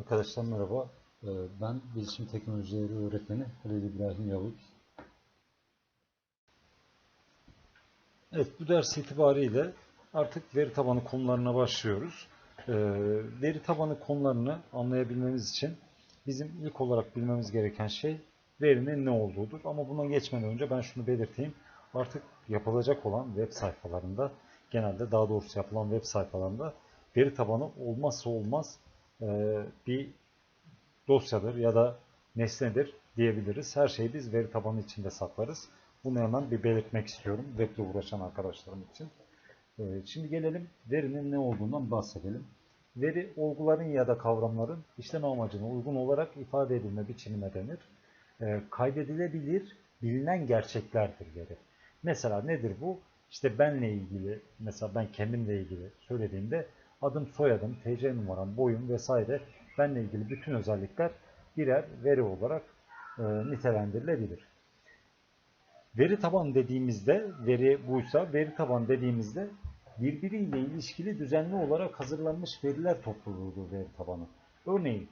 Arkadaşlar merhaba. Ee, Ben Bilişim Teknolojileri Öğretmeni Halil İbrahim Yavuz. Evet, bu ders itibariyle artık veri tabanı konularına başlıyoruz. Ee, Veri tabanı konularını anlayabilmemiz için bizim ilk olarak bilmemiz gereken şey verinin ne olduğudur. Ama buna geçmeden önce ben şunu belirteyim. Artık yapılacak olan web sayfalarında, genelde daha doğrusu yapılan web sayfalarında veri tabanı olmazsa olmaz bir dosyadır ya da nesnedir diyebiliriz. Her şeyi biz veri tabanı içinde saklarız. Bunu hemen bir belirtmek istiyorum weble uğraşan arkadaşlarım için. Ee, Şimdi gelelim verinin ne olduğundan bahsedelim. Veri olguların ya da kavramların işlem amacına uygun olarak ifade edilme biçimine denir. Ee, Kaydedilebilir, bilinen gerçeklerdir veri. Mesela nedir bu? İşte benle ilgili, mesela ben kendimle ilgili söylediğimde adım, soyadım, TC numaram, boyum vesaire benle ilgili bütün özellikler birer veri olarak e, nitelendirilebilir. Veri tabanı dediğimizde, veri buysa, veri tabanı dediğimizde birbiriyle ilişkili düzenli olarak hazırlanmış veriler topluluğudur veri tabanı. Örneğin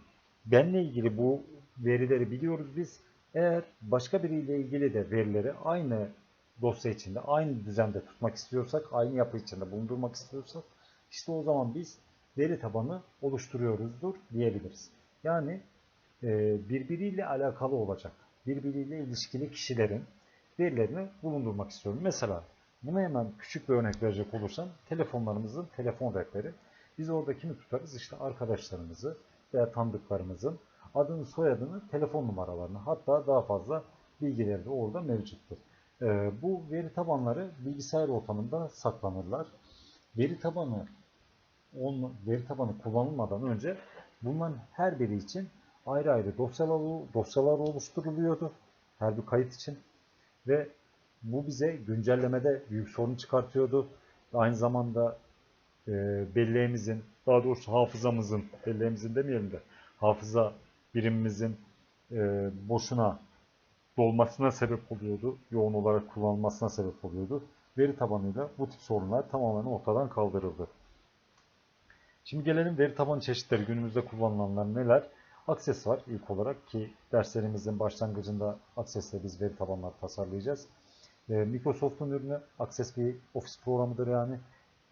benle ilgili bu verileri biliyoruz biz. Eğer başka biriyle ilgili de verileri aynı dosya içinde, aynı düzende tutmak istiyorsak, aynı yapı içinde bulundurmak istiyorsak, işte o zaman biz veri tabanı oluşturuyoruzdur diyebiliriz. Yani e, birbiriyle alakalı olacak, birbiriyle ilişkili kişilerin verilerini bulundurmak istiyorum. Mesela buna hemen küçük bir örnek verecek olursam telefonlarımızın telefon rehberi. Biz orada kimi tutarız? İşte arkadaşlarımızı veya tanıdıklarımızın adını, soyadını, telefon numaralarını hatta daha fazla bilgileri de orada mevcuttur. Ee, bu veri tabanları bilgisayar ortamında saklanırlar. Veri tabanı on, veri tabanı kullanılmadan önce bunların her biri için ayrı ayrı dosyalar, dosyalar oluşturuluyordu. Her bir kayıt için ve bu bize güncellemede büyük sorun çıkartıyordu. Aynı zamanda e, belleğimizin, daha doğrusu hafızamızın, belleğimizin demeyelim de hafıza birimimizin e, boşuna dolmasına sebep oluyordu. Yoğun olarak kullanılmasına sebep oluyordu. Veri tabanıyla bu tip sorunlar tamamen ortadan kaldırıldı. Şimdi gelelim veri tabanı çeşitleri. Günümüzde kullanılanlar neler? Access var ilk olarak ki derslerimizin başlangıcında Access'le biz veri tabanları tasarlayacağız. Ee, Microsoft'un ürünü Access bir ofis programıdır yani.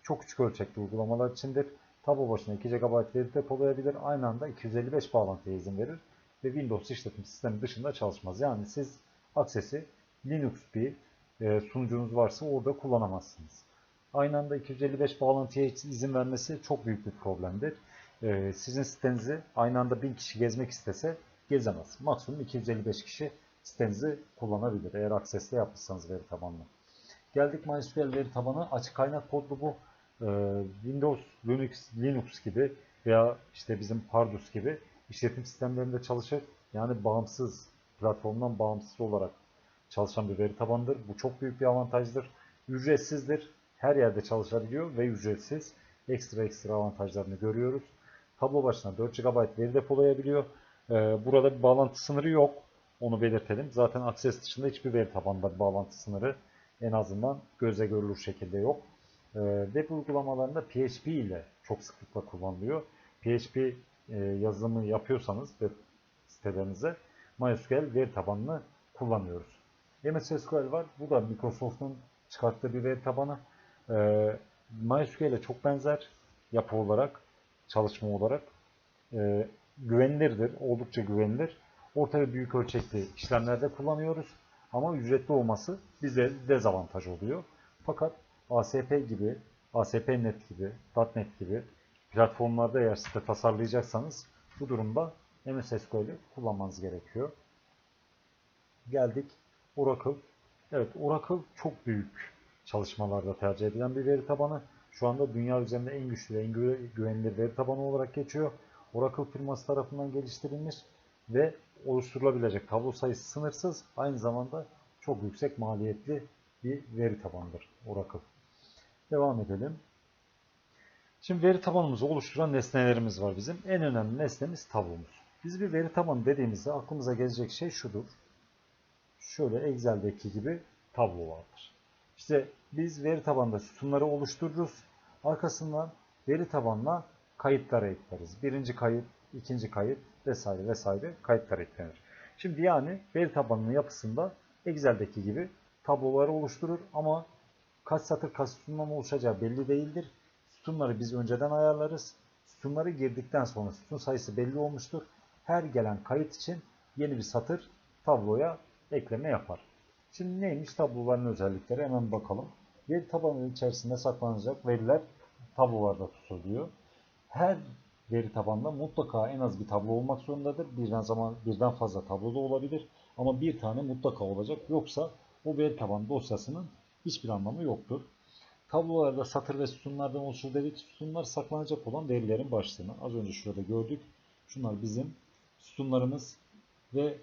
Çok küçük ölçekli uygulamalar içindir. Tablo başına 2 GB veri depolayabilir. Aynı anda 255 bağlantıya izin verir. Ve Windows işletim sistemi dışında çalışmaz. Yani siz Access'i Linux bir e, sunucunuz varsa orada kullanamazsınız. Aynı anda 255 bağlantıya izin vermesi çok büyük bir problemdir. Ee, sizin sitenizi aynı anda 1000 kişi gezmek istese gezemez. Maksimum 255 kişi sitenizi kullanabilir eğer Access'te yapmışsanız veri tabanlı. Geldik MySQL veri tabanı açık kaynak kodlu bu. Ee, Windows, Linux, Linux gibi veya işte bizim Pardus gibi işletim sistemlerinde çalışır. Yani bağımsız, platformdan bağımsız olarak çalışan bir veri tabanıdır. Bu çok büyük bir avantajdır. Ücretsizdir. Her yerde çalışabiliyor ve ücretsiz. Ekstra ekstra avantajlarını görüyoruz. Tablo başına 4 GB veri depolayabiliyor. Ee, burada bir bağlantı sınırı yok. Onu belirtelim. Zaten Access dışında hiçbir veri tabanında bir bağlantı sınırı en azından göze görülür şekilde yok. Ee, web uygulamalarında PHP ile çok sıklıkla kullanılıyor. PHP e, yazılımı yapıyorsanız web sitelerinize MySQL veri tabanını kullanıyoruz. MS SQL var. Bu da Microsoft'un çıkarttığı bir veri tabanı. Ee, MySQL'e çok benzer yapı olarak, çalışma olarak. Ee, güvenilirdir, oldukça güvenilir. Orta ve büyük ölçekli işlemlerde kullanıyoruz. Ama ücretli olması bize dezavantaj oluyor. Fakat ASP gibi, ASP.NET gibi, .NET gibi platformlarda eğer site tasarlayacaksanız bu durumda MS SQL'i kullanmanız gerekiyor. Geldik Oracle. Evet Oracle çok büyük çalışmalarda tercih edilen bir veri tabanı. Şu anda dünya üzerinde en güçlü ve en güvenilir veri tabanı olarak geçiyor. Oracle firması tarafından geliştirilmiş ve oluşturulabilecek tablo sayısı sınırsız. Aynı zamanda çok yüksek maliyetli bir veri tabanıdır Oracle. Devam edelim. Şimdi veri tabanımızı oluşturan nesnelerimiz var bizim. En önemli nesnemiz tablomuz. Biz bir veri tabanı dediğimizde aklımıza gelecek şey şudur. Şöyle Excel'deki gibi tablo vardır. İşte biz veri tabanında sütunları oluştururuz. Arkasından veri tabanına kayıtlara ekleriz. Birinci kayıt, ikinci kayıt vesaire vesaire kayıtlar eklenir. Şimdi yani veri tabanının yapısında Excel'deki gibi tabloları oluşturur ama kaç satır kaç sütundan oluşacağı belli değildir. Sütunları biz önceden ayarlarız. Sütunları girdikten sonra sütun sayısı belli olmuştur. Her gelen kayıt için yeni bir satır tabloya ekleme yapar. Şimdi neymiş tabloların özellikleri hemen bakalım. Veri tabanının içerisinde saklanacak veriler tablolarda tutuluyor. Her veri tabanında mutlaka en az bir tablo olmak zorundadır. Birden zaman birden fazla tablo da olabilir ama bir tane mutlaka olacak. Yoksa o veri tabanı dosyasının hiçbir anlamı yoktur. Tablolarda satır ve sütunlardan oluşur dedik. Sütunlar saklanacak olan verilerin başlığını. Az önce şurada gördük. Şunlar bizim sütunlarımız ve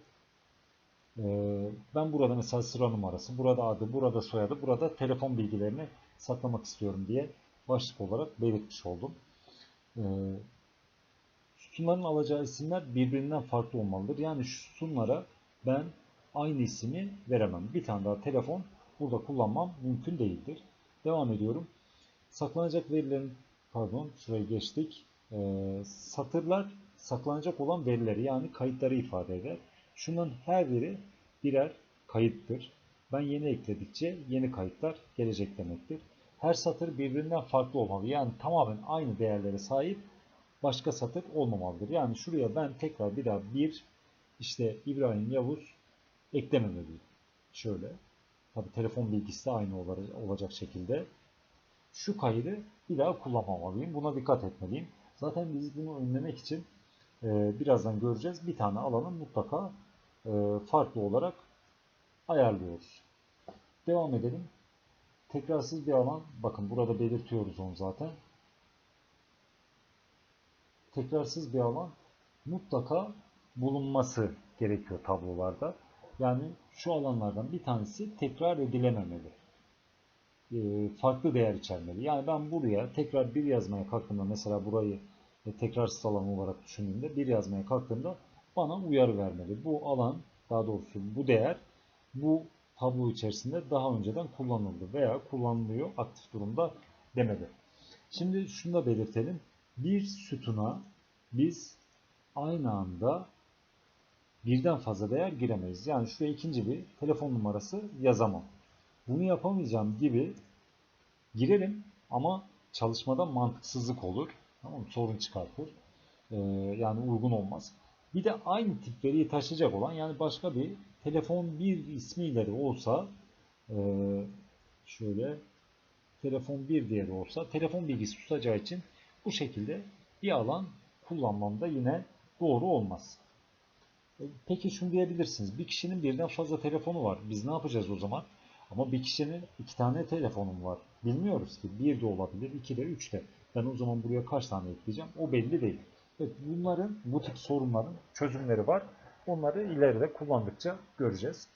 ben burada mesela sıra numarası, burada adı, burada soyadı, burada telefon bilgilerini saklamak istiyorum diye başlık olarak belirtmiş oldum. E, sütunların alacağı isimler birbirinden farklı olmalıdır. Yani şu sütunlara ben aynı ismi veremem. Bir tane daha telefon burada kullanmam mümkün değildir. Devam ediyorum. Saklanacak verilerin pardon şuraya geçtik. Ee, satırlar saklanacak olan verileri yani kayıtları ifade eder. Şunların her biri birer kayıttır. Ben yeni ekledikçe yeni kayıtlar gelecek demektir. Her satır birbirinden farklı olmalı. Yani tamamen aynı değerlere sahip başka satır olmamalıdır. Yani şuraya ben tekrar bir daha bir işte İbrahim Yavuz eklememeliyim. Şöyle. Tabi telefon bilgisi de aynı olacak şekilde. Şu kaydı bir daha kullanmamalıyım. Buna dikkat etmeliyim. Zaten biz bunu önlemek için e, birazdan göreceğiz. Bir tane alanı mutlaka farklı olarak ayarlıyoruz. Devam edelim. Tekrarsız bir alan. Bakın burada belirtiyoruz onu zaten. Tekrarsız bir alan mutlaka bulunması gerekiyor tablolarda. Yani şu alanlardan bir tanesi tekrar edilememeli. E, farklı değer içermeli. Yani ben buraya tekrar bir yazmaya kalktığımda mesela burayı e, tekrarsız alan olarak düşündüğümde bir yazmaya kalktığımda bana uyarı vermeli. Bu alan daha doğrusu bu değer bu tablo içerisinde daha önceden kullanıldı veya kullanılıyor aktif durumda demeli. Şimdi şunu da belirtelim. Bir sütuna biz aynı anda birden fazla değer giremeyiz. Yani şuraya ikinci bir telefon numarası yazamam. Bunu yapamayacağım gibi girelim ama çalışmada mantıksızlık olur. Tamam mı? Sorun çıkartır. Ee, yani uygun olmaz. Bir de aynı tip veriyi taşıyacak olan yani başka bir telefon bir ismiyle de olsa e, şöyle telefon bir diye de olsa telefon bilgisi tutacağı için bu şekilde bir alan kullanmamda yine doğru olmaz. E, peki şunu diyebilirsiniz. Bir kişinin birden fazla telefonu var. Biz ne yapacağız o zaman? Ama bir kişinin iki tane telefonum var. Bilmiyoruz ki. Bir de olabilir, iki de, üç de. Ben o zaman buraya kaç tane ekleyeceğim? O belli değil. Evet, bunların, bu tip sorunların çözümleri var. Onları ileride kullandıkça göreceğiz.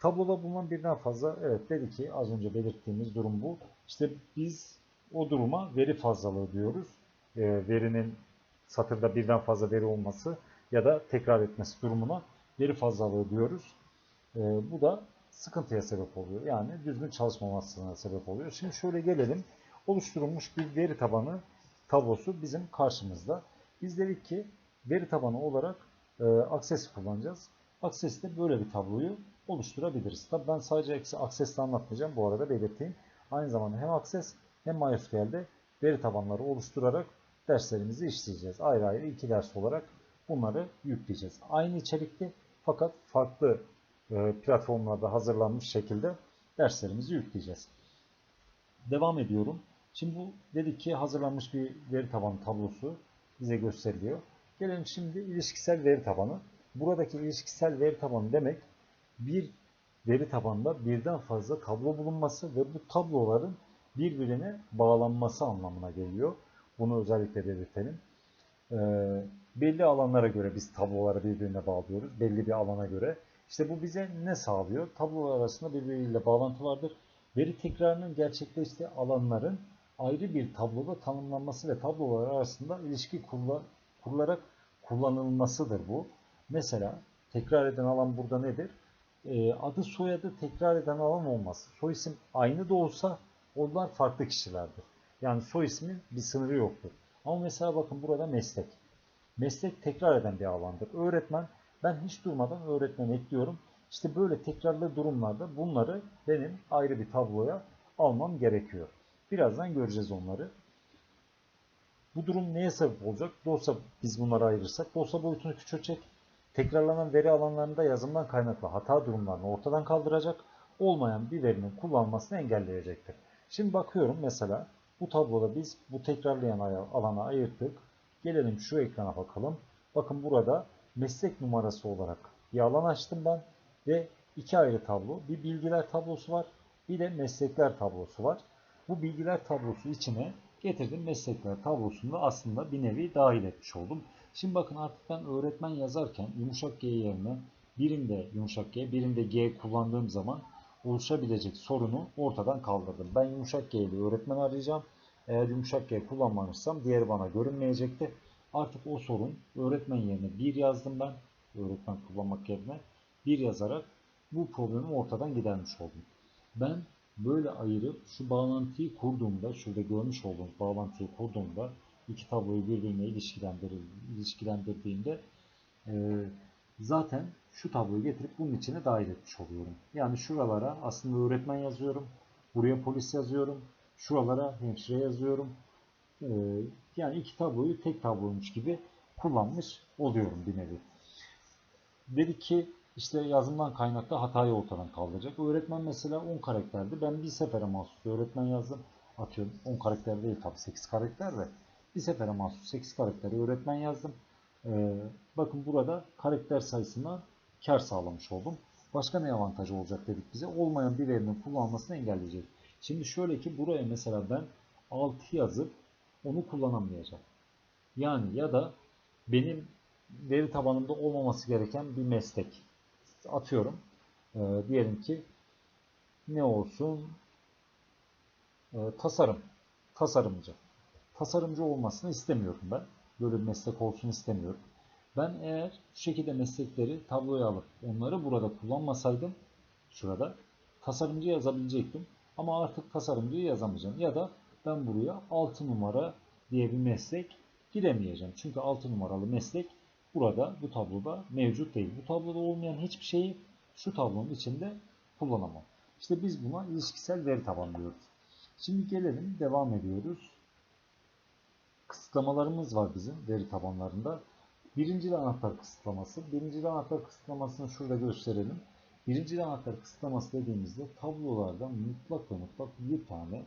Tabloda bulunan birden fazla, evet dedi ki az önce belirttiğimiz durum bu. İşte biz o duruma veri fazlalığı diyoruz. E, verinin satırda birden fazla veri olması ya da tekrar etmesi durumuna veri fazlalığı diyoruz. E, bu da sıkıntıya sebep oluyor. Yani düzgün çalışmamasına sebep oluyor. Şimdi şöyle gelelim. Oluşturulmuş bir veri tabanı tablosu bizim karşımızda. Biz dedik ki veri tabanı olarak e, Access kullanacağız. Access'te böyle bir tabloyu oluşturabiliriz. Tabi ben sadece Access'te anlatmayacağım. Bu arada belirteyim. Aynı zamanda hem Access hem MySQL'de veri tabanları oluşturarak derslerimizi işleyeceğiz. Ayrı ayrı iki ders olarak bunları yükleyeceğiz. Aynı içerikli fakat farklı e, platformlarda hazırlanmış şekilde derslerimizi yükleyeceğiz. Devam ediyorum. Şimdi bu dedik ki hazırlanmış bir veri tabanı tablosu bize gösteriliyor. Gelelim şimdi ilişkisel veri tabanı. Buradaki ilişkisel veri tabanı demek bir veri tabanında birden fazla tablo bulunması ve bu tabloların birbirine bağlanması anlamına geliyor. Bunu özellikle belirtelim. Ee, belli alanlara göre biz tabloları birbirine bağlıyoruz. Belli bir alana göre. İşte bu bize ne sağlıyor? Tablolar arasında birbiriyle bağlantı vardır. Veri tekrarının gerçekleştiği alanların ayrı bir tabloda tanımlanması ve tablolar arasında ilişki kurula, kurularak kullanılmasıdır bu. Mesela tekrar eden alan burada nedir? Ee, adı soyadı tekrar eden alan olmaz. Soy isim aynı da olsa onlar farklı kişilerdir. Yani soy ismin bir sınırı yoktur. Ama mesela bakın burada meslek. Meslek tekrar eden bir alandır. Öğretmen, ben hiç durmadan öğretmen ekliyorum. İşte böyle tekrarlı durumlarda bunları benim ayrı bir tabloya almam gerekiyor. Birazdan göreceğiz onları. Bu durum neye sebep olacak? Dosya biz bunları ayırırsak dosya boyutunu küçültecek. Tekrarlanan veri alanlarında yazımdan kaynaklı hata durumlarını ortadan kaldıracak. Olmayan bir verinin kullanılmasını engelleyecektir. Şimdi bakıyorum mesela bu tabloda biz bu tekrarlayan alana ayırttık. Gelelim şu ekrana bakalım. Bakın burada meslek numarası olarak bir alan açtım ben ve iki ayrı tablo. Bir bilgiler tablosu var, bir de meslekler tablosu var. Bu bilgiler tablosu içine getirdim meslekler tablosunda aslında bir nevi dahil etmiş oldum. Şimdi bakın artık ben öğretmen yazarken yumuşak G yerine birinde yumuşak G, birinde G kullandığım zaman oluşabilecek sorunu ortadan kaldırdım. Ben yumuşak G ile öğretmen arayacağım. Eğer yumuşak G kullanmamışsam diğeri bana görünmeyecekti. Artık o sorun öğretmen yerine bir yazdım ben. Öğretmen kullanmak yerine bir yazarak bu problemi ortadan gidermiş oldum. Ben böyle ayırıp şu bağlantıyı kurduğumda, şurada görmüş olduğunuz bağlantıyı kurduğumda iki tabloyu birbirine ilişkilendir, ilişkilendirdiğimde e, zaten şu tabloyu getirip bunun içine dahil etmiş oluyorum. Yani şuralara aslında öğretmen yazıyorum, buraya polis yazıyorum, şuralara hemşire yazıyorum. E, yani iki tabloyu tek tabloymuş gibi kullanmış oluyorum bir nevi. Dedik ki işte yazımdan kaynaklı hatayı ortadan kaldıracak. Öğretmen mesela 10 karakterdi. Ben bir sefere mahsus öğretmen yazdım. Atıyorum 10 karakter değil tabii 8 karakter de. Bir sefere mahsus 8 karakteri öğretmen yazdım. Ee, bakın burada karakter sayısına kar sağlamış oldum. Başka ne avantajı olacak dedik bize. Olmayan bir verinin kullanılmasını engelleyecek. Şimdi şöyle ki buraya mesela ben 6 yazıp onu kullanamayacağım. Yani ya da benim veri tabanında olmaması gereken bir meslek atıyorum. E, diyelim ki ne olsun? E, tasarım. Tasarımcı. Tasarımcı olmasını istemiyorum ben. Böyle bir meslek olsun istemiyorum. Ben eğer şu şekilde meslekleri tabloya alıp onları burada kullanmasaydım şurada tasarımcı yazabilecektim. Ama artık tasarımcıyı yazamayacağım. Ya da ben buraya 6 numara diye bir meslek giremeyeceğim. Çünkü 6 numaralı meslek burada bu tabloda mevcut değil. Bu tabloda olmayan hiçbir şeyi şu tablonun içinde kullanamam. İşte biz buna ilişkisel veri tabanı diyoruz. Şimdi gelelim devam ediyoruz. Kısıtlamalarımız var bizim veri tabanlarında. Birinci anahtar kısıtlaması. Birinci anahtar kısıtlamasını şurada gösterelim. Birinci anahtar kısıtlaması dediğimizde tablolarda mutlak ve mutlak bir tane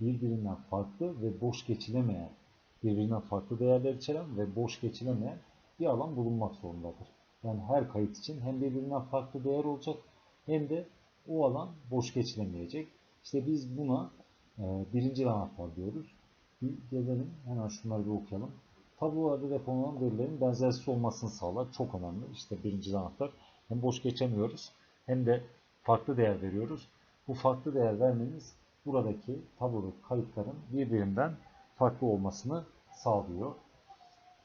birbirinden farklı ve boş geçilemeyen, birbirinden farklı değerler içeren ve boş geçilemeyen bir alan bulunmak zorundadır. Yani her kayıt için hem birbirinden farklı değer olacak hem de o alan boş geçilemeyecek. İşte biz buna e, birinci anahtar diyoruz. Bir gelelim hemen şunları bir okuyalım. Tablolarda depolanan verilerin benzersiz olmasını sağlar. Çok önemli. İşte birinci anahtar. Hem boş geçemiyoruz hem de farklı değer veriyoruz. Bu farklı değer vermemiz buradaki tablodaki kayıtların birbirinden farklı olmasını sağlıyor.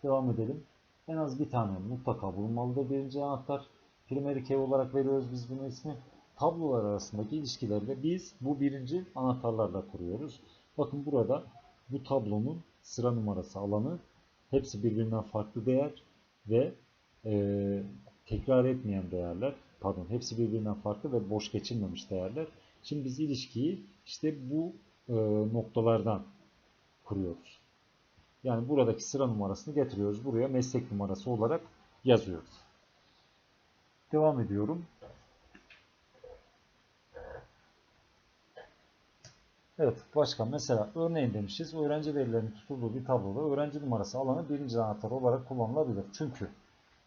Devam edelim. En az bir tane mutlaka bulunmalıdır birinci anahtar. Primary key olarak veriyoruz biz bunu ismi. Tablolar arasındaki ilişkileri de biz bu birinci anahtarlarla kuruyoruz. Bakın burada bu tablonun sıra numarası alanı hepsi birbirinden farklı değer ve e, tekrar etmeyen değerler. Pardon hepsi birbirinden farklı ve boş geçilmemiş değerler. Şimdi biz ilişkiyi işte bu e, noktalardan kuruyoruz. Yani buradaki sıra numarasını getiriyoruz. Buraya meslek numarası olarak yazıyoruz. Devam ediyorum. Evet başka mesela örneğin demişiz öğrenci verilerinin tutulduğu bir tabloda öğrenci numarası alanı birinci anahtar olarak kullanılabilir. Çünkü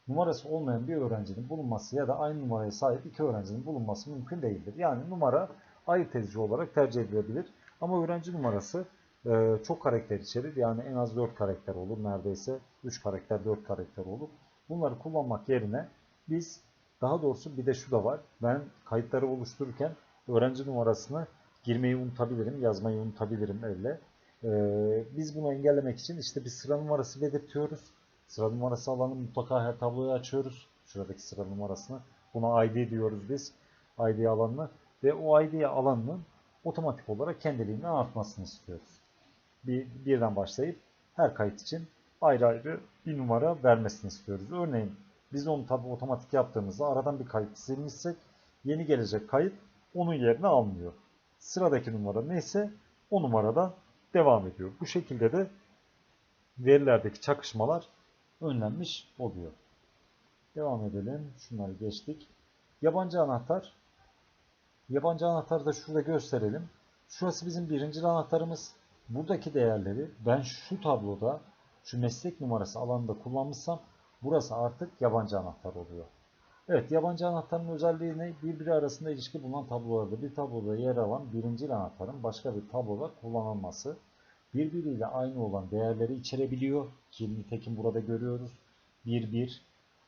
numarası olmayan bir öğrencinin bulunması ya da aynı numaraya sahip iki öğrencinin bulunması mümkün değildir. Yani numara ayırt edici olarak tercih edilebilir. Ama öğrenci numarası e, çok karakter içerir. Yani en az 4 karakter olur. Neredeyse 3 karakter 4 karakter olur. Bunları kullanmak yerine biz daha doğrusu bir de şu da var. Ben kayıtları oluştururken öğrenci numarasını girmeyi unutabilirim, yazmayı unutabilirim elle. Ee, biz bunu engellemek için işte bir sıra numarası belirtiyoruz. Sıra numarası alanı mutlaka her tabloyu açıyoruz. Şuradaki sıra numarasını. Buna ID diyoruz biz. ID alanını. Ve o ID alanının otomatik olarak kendiliğinden artmasını istiyoruz. Bir, birden başlayıp her kayıt için ayrı ayrı bir numara vermesini istiyoruz. Örneğin biz onu tabi otomatik yaptığımızda aradan bir kayıt silmişsek yeni gelecek kayıt onun yerine almıyor. Sıradaki numara neyse o numarada devam ediyor. Bu şekilde de verilerdeki çakışmalar önlenmiş oluyor. Devam edelim. Şunları geçtik. Yabancı anahtar. Yabancı anahtarı da şurada gösterelim. Şurası bizim birinci anahtarımız. Buradaki değerleri ben şu tabloda şu meslek numarası alanında kullanmışsam burası artık yabancı anahtar oluyor. Evet yabancı anahtarın özelliği ne? Birbiri arasında ilişki bulunan tablolarda bir tabloda yer alan birinci anahtarın başka bir tabloda kullanılması birbiriyle aynı olan değerleri içerebiliyor. Ki nitekim burada görüyoruz. 1, 1.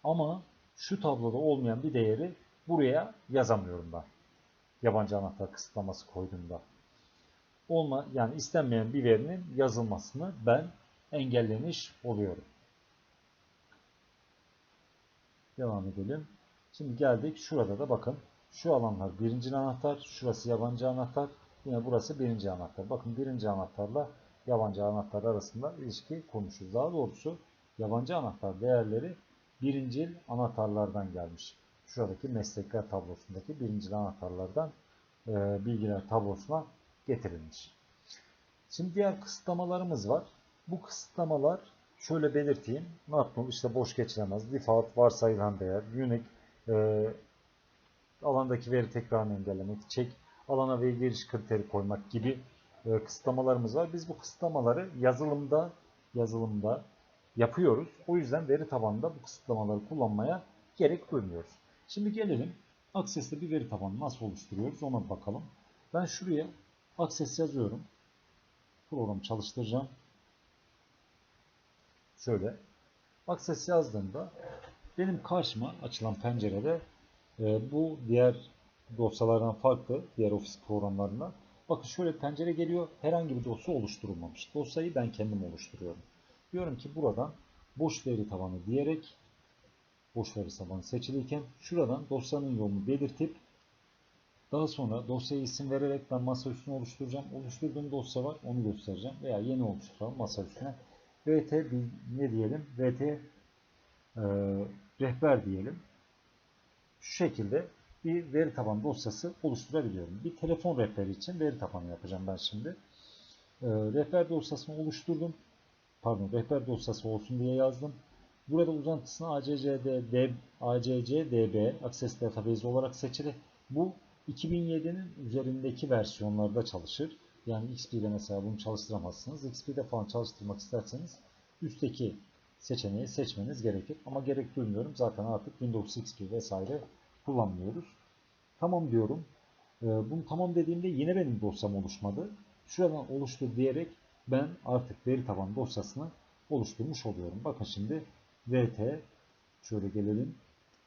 Ama şu tabloda olmayan bir değeri buraya yazamıyorum ben. Yabancı anahtar kısıtlaması koyduğumda. Olma, yani istenmeyen bir verinin yazılmasını ben engellemiş oluyorum. Devam edelim. Şimdi geldik şurada da bakın. Şu alanlar birinci anahtar, şurası yabancı anahtar, yine burası birinci anahtar. Bakın birinci anahtarla yabancı anahtar arasında ilişki kurmuşuz. Daha doğrusu yabancı anahtar değerleri birincil anahtarlardan gelmiş. Şuradaki meslekler tablosundaki birincil anahtarlardan e, bilgiler tablosuna getirilmiş. Şimdi diğer kısıtlamalarımız var. Bu kısıtlamalar şöyle belirteyim. Not işte boş geçilemez. Default varsayılan değer. Unique e, alandaki veri tekrarını engellemek. Check alana ve giriş kriteri koymak gibi e, kısıtlamalarımız var. Biz bu kısıtlamaları yazılımda yazılımda yapıyoruz. O yüzden veri tabanında bu kısıtlamaları kullanmaya gerek duymuyoruz. Şimdi gelelim Access'te bir veri tabanı nasıl oluşturuyoruz ona bakalım. Ben şuraya Access yazıyorum. Programı çalıştıracağım. Şöyle Access yazdığımda benim karşıma açılan pencerede e, bu diğer dosyalardan farklı, diğer ofis programlarından. Bakın şöyle pencere geliyor. Herhangi bir dosya oluşturulmamış. Dosyayı ben kendim oluşturuyorum. Diyorum ki buradan boş veri tabanı diyerek boş veri tabanı seçiliyken şuradan dosyanın yolunu belirtip daha sonra dosyaya isim vererek ben masa üstüne oluşturacağım. Oluşturduğum dosya var onu göstereceğim. Veya yeni oluşturalım masa üstüne. VT ne diyelim? VT e, rehber diyelim. Şu şekilde bir veri tabanı dosyası oluşturabiliyorum. Bir telefon rehberi için veri tabanı yapacağım ben şimdi. E, rehber dosyasını oluşturdum. Pardon, rehber dosyası olsun diye yazdım. Burada uzantısını ACCD, ACCDB Access Database olarak seçili. Bu 2007'nin üzerindeki versiyonlarda çalışır. Yani XP'de mesela bunu çalıştıramazsınız. XP'de falan çalıştırmak isterseniz üstteki seçeneği seçmeniz gerekir. Ama gerek duymuyorum. Zaten artık Windows XP vesaire kullanmıyoruz. Tamam diyorum. Ee, bunu tamam dediğimde yine benim dosyam oluşmadı. Şuradan oluştur diyerek ben artık veri tabanı dosyasını oluşturmuş oluyorum. Bakın şimdi VT şöyle gelelim.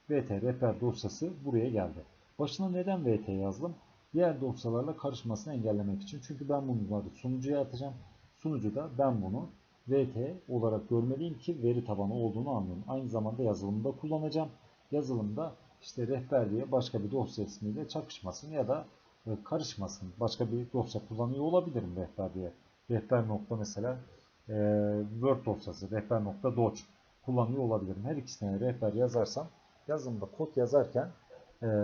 VT rehber dosyası buraya geldi. Başına neden VT yazdım? Diğer dosyalarla karışmasını engellemek için. Çünkü ben bunları sunucuya atacağım. Sunucuda ben bunu VT olarak görmeliyim ki veri tabanı olduğunu anlayayım. Aynı zamanda yazılımda kullanacağım. Yazılımda işte rehber diye başka bir dosya ismiyle çakışmasın ya da e, karışmasın. Başka bir dosya kullanıyor olabilirim rehber diye. Rehber nokta mesela e, Word dosyası rehber nokta doc kullanıyor olabilirim. Her ikisine rehber yazarsam yazılımda kod yazarken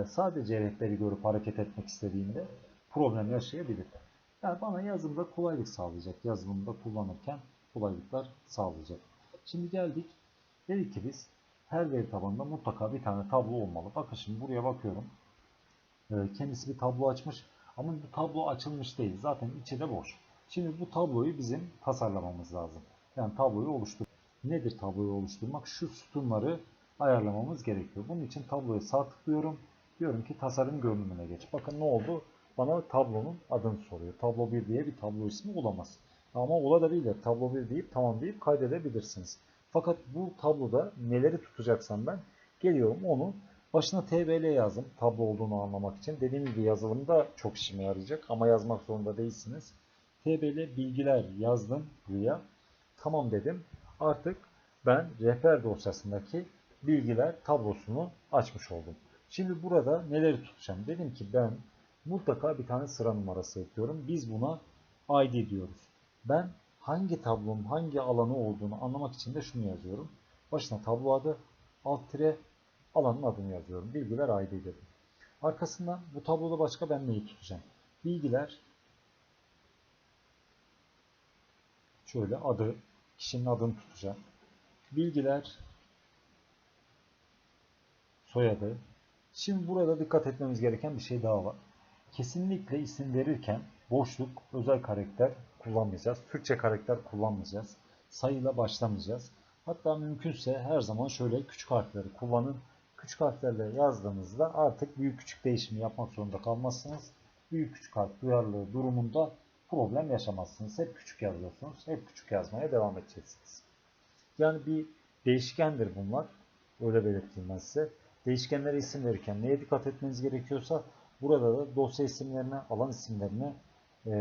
sadece rehberi görüp hareket etmek istediğimde problem yaşayabilir. Yani bana yazılımda kolaylık sağlayacak. Yazılımda kullanırken kolaylıklar sağlayacak. Şimdi geldik. Dedik ki biz her veri tabanında mutlaka bir tane tablo olmalı. Bakın şimdi buraya bakıyorum. E, kendisi bir tablo açmış. Ama bu tablo açılmış değil. Zaten içi de boş. Şimdi bu tabloyu bizim tasarlamamız lazım. Yani tabloyu oluştur. Nedir tabloyu oluşturmak? Şu sütunları ayarlamamız gerekiyor. Bunun için tabloya sağ tıklıyorum. Diyorum ki tasarım görünümüne geç. Bakın ne oldu? Bana tablonun adını soruyor. Tablo 1 diye bir tablo ismi olamaz. Ama olabilir. Tablo 1 deyip tamam deyip kaydedebilirsiniz. Fakat bu tabloda neleri tutacaksam ben geliyorum onu başına TBL yazdım. Tablo olduğunu anlamak için. Dediğim gibi yazılımda çok işime yarayacak ama yazmak zorunda değilsiniz. TBL bilgiler yazdım buraya. Tamam dedim. Artık ben rehber dosyasındaki bilgiler tablosunu açmış oldum. Şimdi burada neleri tutacağım? Dedim ki ben mutlaka bir tane sıra numarası ekliyorum. Biz buna ID diyoruz. Ben hangi tablonun hangi alanı olduğunu anlamak için de şunu yazıyorum. Başına tablo adı, alt tire alanın adını yazıyorum. Bilgiler ID dedim. Arkasından bu tabloda başka ben neyi tutacağım? Bilgiler şöyle adı, kişinin adını tutacağım. Bilgiler soyadı. Şimdi burada dikkat etmemiz gereken bir şey daha var. Kesinlikle isim verirken boşluk, özel karakter kullanmayacağız. Türkçe karakter kullanmayacağız. Sayıyla başlamayacağız. Hatta mümkünse her zaman şöyle küçük harfleri kullanın. Küçük harflerle yazdığınızda artık büyük küçük değişimi yapmak zorunda kalmazsınız. Büyük küçük harf duyarlılığı durumunda problem yaşamazsınız. Hep küçük yazıyorsunuz. Hep küçük yazmaya devam edeceksiniz. Yani bir değişkendir bunlar. Öyle belirteyim ben size. Değişkenlere isim verirken neye dikkat etmeniz gerekiyorsa burada da dosya isimlerine, alan isimlerine e,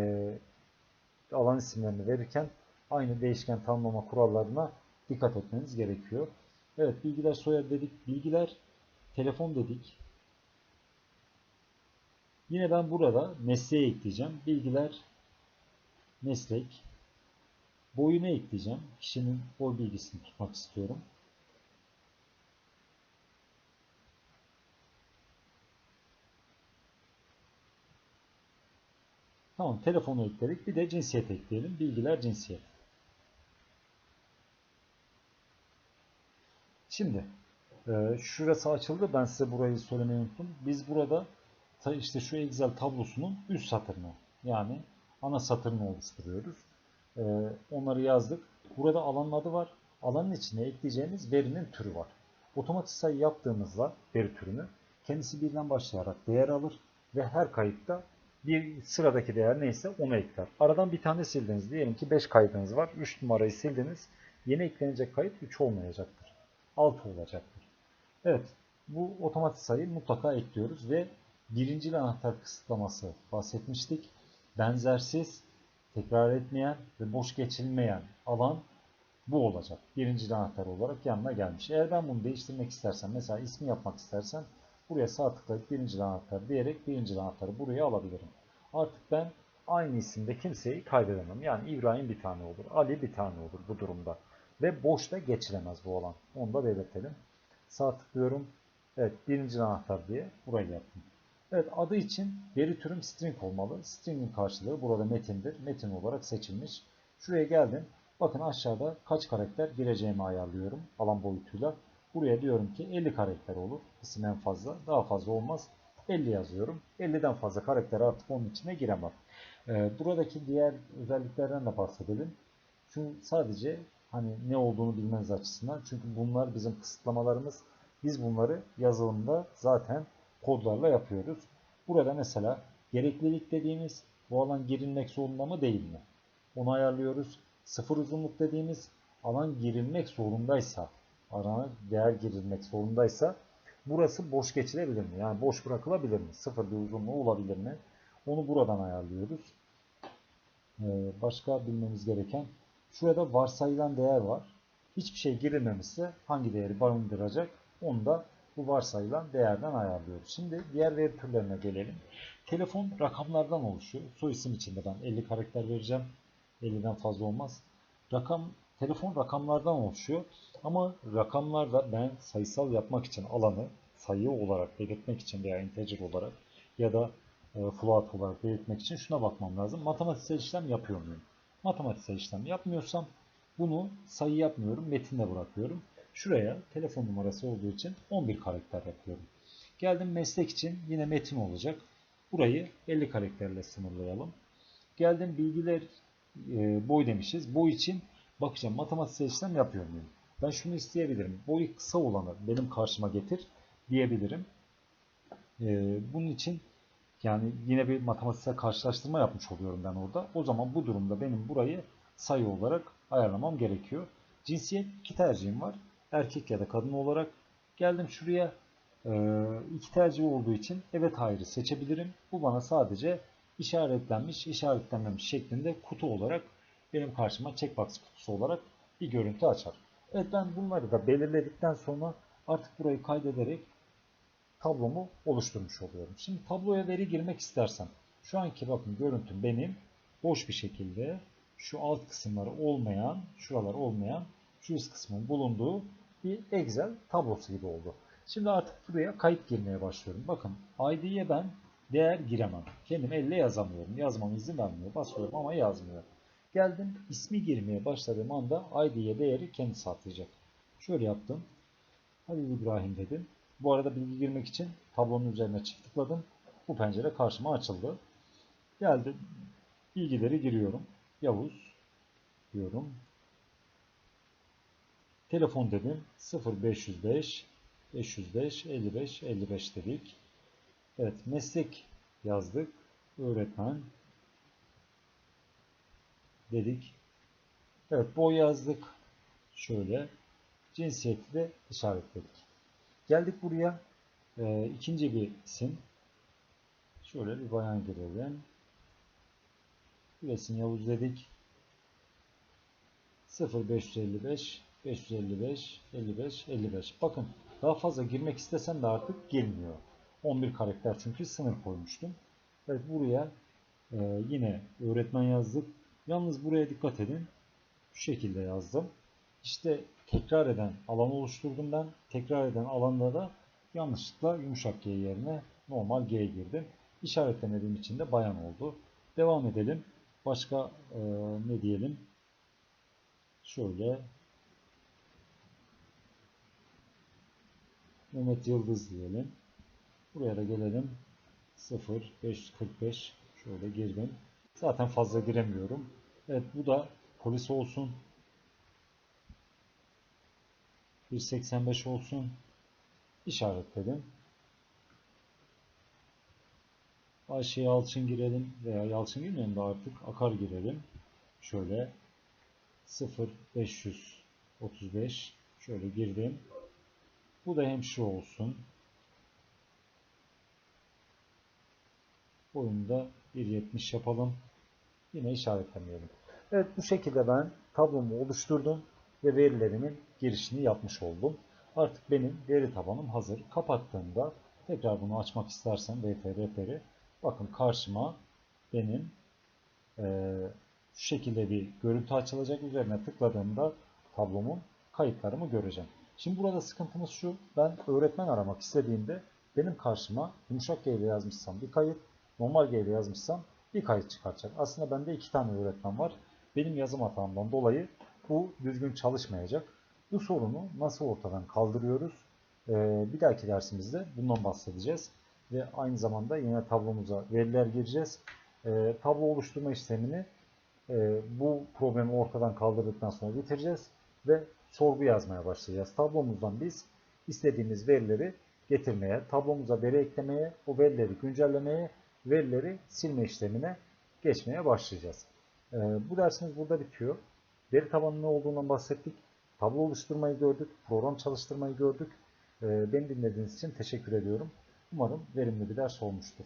alan isimlerini verirken aynı değişken tanımlama kurallarına dikkat etmeniz gerekiyor. Evet bilgiler soyadı dedik. Bilgiler telefon dedik. Yine ben burada mesleğe ekleyeceğim. Bilgiler meslek. Boyunu ekleyeceğim. Kişinin boy bilgisini tutmak istiyorum. Tamam telefonu ekledik. Bir de cinsiyet ekleyelim. Bilgiler cinsiyet. Şimdi e, şurası açıldı. Ben size burayı söylemeyi unuttum. Biz burada işte şu Excel tablosunun üst satırını yani ana satırını oluşturuyoruz. E, onları yazdık. Burada alanın adı var. Alanın içine ekleyeceğimiz verinin türü var. Otomatik sayı yaptığımızda veri türünü kendisi birden başlayarak değer alır ve her kayıtta bir sıradaki değer neyse onu ekler. Aradan bir tane sildiniz. Diyelim ki 5 kaydınız var. 3 numarayı sildiniz. Yeni eklenecek kayıt 3 olmayacaktır. 6 olacaktır. Evet. Bu otomatik sayı mutlaka ekliyoruz ve birinci anahtar kısıtlaması bahsetmiştik. Benzersiz, tekrar etmeyen ve boş geçilmeyen alan bu olacak. Birinci anahtar olarak yanına gelmiş. Eğer ben bunu değiştirmek istersem, mesela ismi yapmak istersem Buraya sağ tıklayıp birinci anahtar diyerek birinci anahtarı buraya alabilirim. Artık ben aynı isimde kimseyi kaydedemem. Yani İbrahim bir tane olur, Ali bir tane olur bu durumda. Ve boşta geçilemez bu olan. Onu da belirtelim. Sağ tıklıyorum. Evet birinci anahtar diye burayı yaptım. Evet adı için veri türüm string olmalı. String'in karşılığı burada metindir. Metin olarak seçilmiş. Şuraya geldim. Bakın aşağıda kaç karakter gireceğimi ayarlıyorum alan boyutuyla. Buraya diyorum ki 50 karakter olur. İsim en fazla. Daha fazla olmaz. 50 yazıyorum. 50'den fazla karakter artık onun içine giremem. Ee, buradaki diğer özelliklerden de bahsedelim. Çünkü sadece hani ne olduğunu bilmeniz açısından. Çünkü bunlar bizim kısıtlamalarımız. Biz bunları yazılımda zaten kodlarla yapıyoruz. Burada mesela gereklilik dediğimiz bu alan girilmek zorunda mı değil mi? Onu ayarlıyoruz. Sıfır uzunluk dediğimiz alan girilmek zorundaysa arana değer girilmek zorundaysa burası boş geçilebilir mi? Yani boş bırakılabilir mi? Sıfır bir uzunluğu olabilir mi? Onu buradan ayarlıyoruz. Ee, başka bilmemiz gereken şurada varsayılan değer var. Hiçbir şey girilmemişse hangi değeri barındıracak? Onu da bu varsayılan değerden ayarlıyoruz. Şimdi diğer veri türlerine gelelim. Telefon rakamlardan oluşuyor. Soy isim içinde ben 50 karakter vereceğim. 50'den fazla olmaz. Rakam Telefon rakamlardan oluşuyor. Ama rakamlarda ben sayısal yapmak için alanı sayı olarak belirtmek için veya integer olarak ya da e, float olarak belirtmek için şuna bakmam lazım. Matematiksel işlem yapıyor muyum? Matematiksel işlem yapmıyorsam bunu sayı yapmıyorum, metinde bırakıyorum. Şuraya telefon numarası olduğu için 11 karakter yapıyorum. Geldim meslek için yine metin olacak. Burayı 50 karakterle sınırlayalım. Geldim bilgiler e, boy demişiz. Boy için bakacağım matematiksel işlem yapıyor muyum? Ben şunu isteyebilirim. Boyu kısa olanı benim karşıma getir diyebilirim. Ee, bunun için yani yine bir matematiksel karşılaştırma yapmış oluyorum ben orada. O zaman bu durumda benim burayı sayı olarak ayarlamam gerekiyor. Cinsiyet iki tercihim var. Erkek ya da kadın olarak. Geldim şuraya e, iki tercih olduğu için evet hayırı seçebilirim. Bu bana sadece işaretlenmiş, işaretlenmemiş şeklinde kutu olarak benim karşıma checkbox kutusu olarak bir görüntü açar. Evet ben bunları da belirledikten sonra artık burayı kaydederek tablomu oluşturmuş oluyorum. Şimdi tabloya veri girmek istersem şu anki bakın görüntüm benim boş bir şekilde şu alt kısımları olmayan, şuralar olmayan, şu üst kısmın bulunduğu bir Excel tablosu gibi oldu. Şimdi artık buraya kayıt girmeye başlıyorum. Bakın ID'ye ben değer giremem. Kendim elle yazamıyorum. Yazmam izin vermiyor. Basıyorum ama yazmıyor. Geldim ismi girmeye başladığım anda ID'ye değeri kendisi atlayacak. Şöyle yaptım. Halil İbrahim dedim. Bu arada bilgi girmek için tablonun üzerine çift tıkladım. Bu pencere karşıma açıldı. Geldim. Bilgileri giriyorum. Yavuz diyorum. Telefon dedim. 0505 505 55 55 dedik. Evet meslek yazdık. Öğretmen dedik. Evet boy yazdık. Şöyle. Cinsiyeti de işaretledik. Geldik buraya. Ee, ikinci bir isim. Şöyle bir bayan girelim. Gülesin Yavuz dedik. 0555 555 55 55. Bakın daha fazla girmek istesem de artık girmiyor. 11 karakter çünkü sınır koymuştum. Evet buraya e, yine öğretmen yazdık. Yalnız buraya dikkat edin. Şu şekilde yazdım. İşte tekrar eden alan oluşturdum ben. Tekrar eden alanda da yanlışlıkla yumuşak G yerine normal G girdim. İşaretlemediğim için de bayan oldu. Devam edelim. Başka e, ne diyelim? Şöyle Mehmet Yıldız diyelim. Buraya da gelelim. 0 545 şöyle girdim. Zaten fazla giremiyorum. Evet bu da polis olsun. 185 olsun. İşaretledim. Ayşe Yalçın girelim veya Yalçın girmeyelim de artık Akar girelim. Şöyle 0 535 şöyle girdim. Bu da hemşire olsun. Boyunda 1.70 yapalım. Yine işaretlemeyelim. Evet bu şekilde ben tablomu oluşturdum ve verilerimin girişini yapmış oldum. Artık benim veri tabanım hazır. Kapattığımda tekrar bunu açmak istersen VTRP'ri bakın karşıma benim e, şu şekilde bir görüntü açılacak. Üzerine tıkladığımda tablomun kayıtlarımı göreceğim. Şimdi burada sıkıntımız şu. Ben öğretmen aramak istediğimde benim karşıma yumuşak G ile yazmışsam bir kayıt, normal G ile yazmışsam bir kayıt çıkartacak. Aslında bende iki tane öğretmen var. Benim yazım hatamdan dolayı bu düzgün çalışmayacak. Bu sorunu nasıl ortadan kaldırıyoruz? Ee, bir dahaki dersimizde bundan bahsedeceğiz. Ve aynı zamanda yine tablomuza veriler gireceğiz. Ee, tablo oluşturma işlemini e, bu problemi ortadan kaldırdıktan sonra bitireceğiz. Ve sorgu yazmaya başlayacağız. Tablomuzdan biz istediğimiz verileri getirmeye, tablomuza veri eklemeye, o verileri güncellemeye, verileri silme işlemine geçmeye başlayacağız. Ee, bu dersimiz burada bitiyor. Veri tabanı ne olduğundan bahsettik. Tablo oluşturmayı gördük, program çalıştırmayı gördük. Ee, beni dinlediğiniz için teşekkür ediyorum. Umarım verimli bir ders olmuştur.